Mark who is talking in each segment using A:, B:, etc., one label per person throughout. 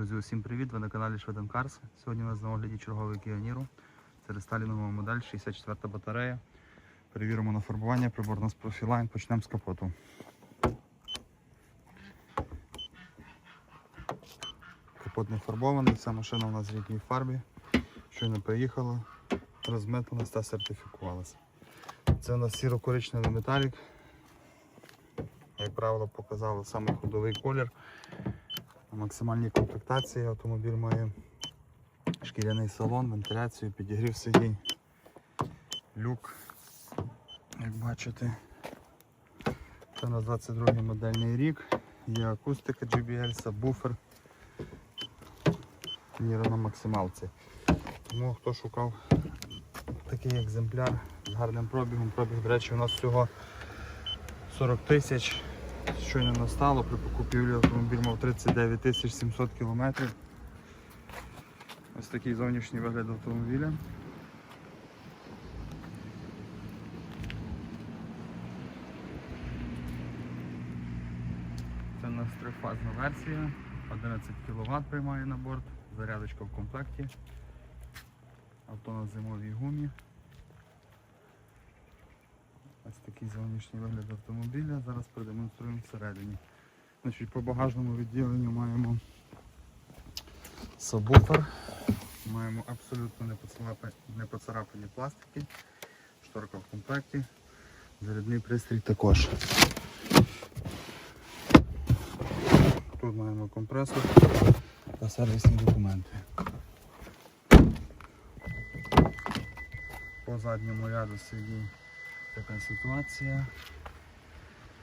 A: Друзі, усім привіт! Ви на каналі Шведен Карс. Сьогодні у нас на огляді черговий Niro. Це рестайлінгова модель, 64 батарея. Перевіримо на фарбування, прибор нас профілайн, почнемо з капоту. Капот не фарбований, ця машина у нас в рідній фарбі. Щойно приїхала, розмитилась та сертифікувалася. Це у нас сіро-коричневий металік. Як правило, показали саме ходовий колір. На максимальній комплектації автомобіль має шкіряний салон, вентиляцію, підігрів сидінь, люк, як бачите. Це на 22 модельний рік. Є акустика JBL, сабвуфер. Ніра на максималці. Тому хто шукав такий екземпляр з гарним пробігом, пробіг, до речі, у нас всього 40 тисяч. Щойно настало, при покупівлі автомобіль мав 39 700 кілометрів. Ось такий зовнішній вигляд автомобіля. Це у нас трифазна версія, 11 кВт приймає на борт, зарядочка в комплекті, авто на зимовій гумі. Ось такий зовнішній вигляд автомобіля. Зараз продемонструємо всередині. Значить, по багажному відділенню маємо сабвуфер, маємо абсолютно не поцарапані, пластики, шторка в комплекті, зарядний пристрій також. Тут маємо компресор та сервісні документи. По задньому ряду сидінь така ситуація.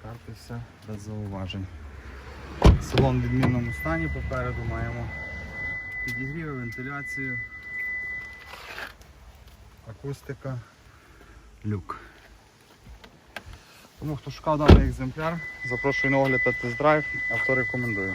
A: Карти все без зауважень. Салон в відмінному стані, попереду маємо підігріви, вентиляцію, акустика, люк. Тому хто шукав даний екземпляр, запрошую на огляд та тест-драйв, авто рекомендую.